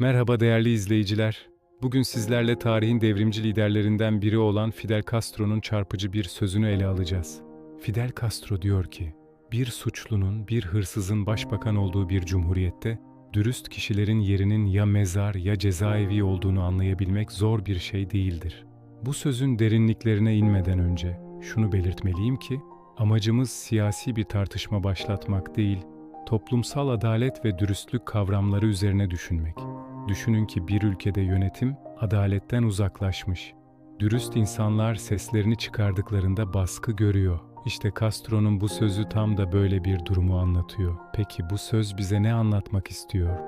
Merhaba değerli izleyiciler. Bugün sizlerle tarihin devrimci liderlerinden biri olan Fidel Castro'nun çarpıcı bir sözünü ele alacağız. Fidel Castro diyor ki, bir suçlunun, bir hırsızın başbakan olduğu bir cumhuriyette, dürüst kişilerin yerinin ya mezar ya cezaevi olduğunu anlayabilmek zor bir şey değildir. Bu sözün derinliklerine inmeden önce şunu belirtmeliyim ki, amacımız siyasi bir tartışma başlatmak değil, toplumsal adalet ve dürüstlük kavramları üzerine düşünmek. Düşünün ki bir ülkede yönetim adaletten uzaklaşmış. Dürüst insanlar seslerini çıkardıklarında baskı görüyor. İşte Castro'nun bu sözü tam da böyle bir durumu anlatıyor. Peki bu söz bize ne anlatmak istiyor?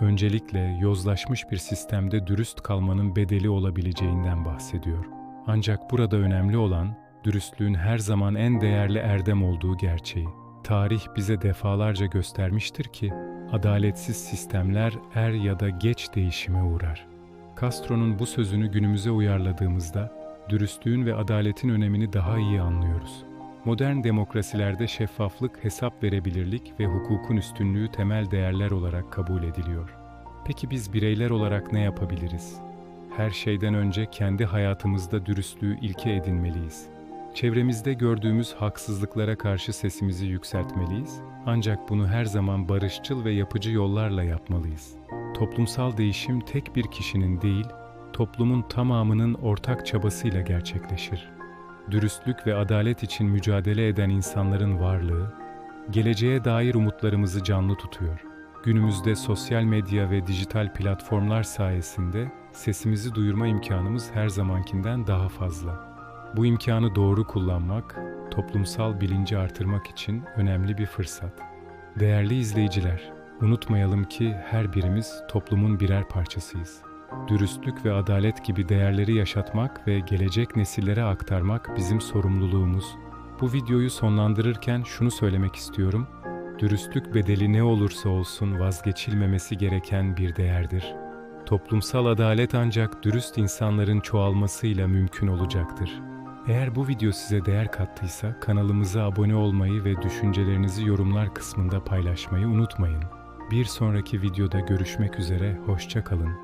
Öncelikle yozlaşmış bir sistemde dürüst kalmanın bedeli olabileceğinden bahsediyor. Ancak burada önemli olan dürüstlüğün her zaman en değerli erdem olduğu gerçeği. Tarih bize defalarca göstermiştir ki adaletsiz sistemler er ya da geç değişime uğrar. Castro'nun bu sözünü günümüze uyarladığımızda dürüstlüğün ve adaletin önemini daha iyi anlıyoruz. Modern demokrasilerde şeffaflık, hesap verebilirlik ve hukukun üstünlüğü temel değerler olarak kabul ediliyor. Peki biz bireyler olarak ne yapabiliriz? Her şeyden önce kendi hayatımızda dürüstlüğü ilke edinmeliyiz. Çevremizde gördüğümüz haksızlıklara karşı sesimizi yükseltmeliyiz. Ancak bunu her zaman barışçıl ve yapıcı yollarla yapmalıyız. Toplumsal değişim tek bir kişinin değil, toplumun tamamının ortak çabasıyla gerçekleşir. Dürüstlük ve adalet için mücadele eden insanların varlığı, geleceğe dair umutlarımızı canlı tutuyor. Günümüzde sosyal medya ve dijital platformlar sayesinde sesimizi duyurma imkanımız her zamankinden daha fazla. Bu imkanı doğru kullanmak, toplumsal bilinci artırmak için önemli bir fırsat. Değerli izleyiciler, unutmayalım ki her birimiz toplumun birer parçasıyız. Dürüstlük ve adalet gibi değerleri yaşatmak ve gelecek nesillere aktarmak bizim sorumluluğumuz. Bu videoyu sonlandırırken şunu söylemek istiyorum. Dürüstlük bedeli ne olursa olsun vazgeçilmemesi gereken bir değerdir. Toplumsal adalet ancak dürüst insanların çoğalmasıyla mümkün olacaktır. Eğer bu video size değer kattıysa kanalımıza abone olmayı ve düşüncelerinizi yorumlar kısmında paylaşmayı unutmayın. Bir sonraki videoda görüşmek üzere, hoşça kalın.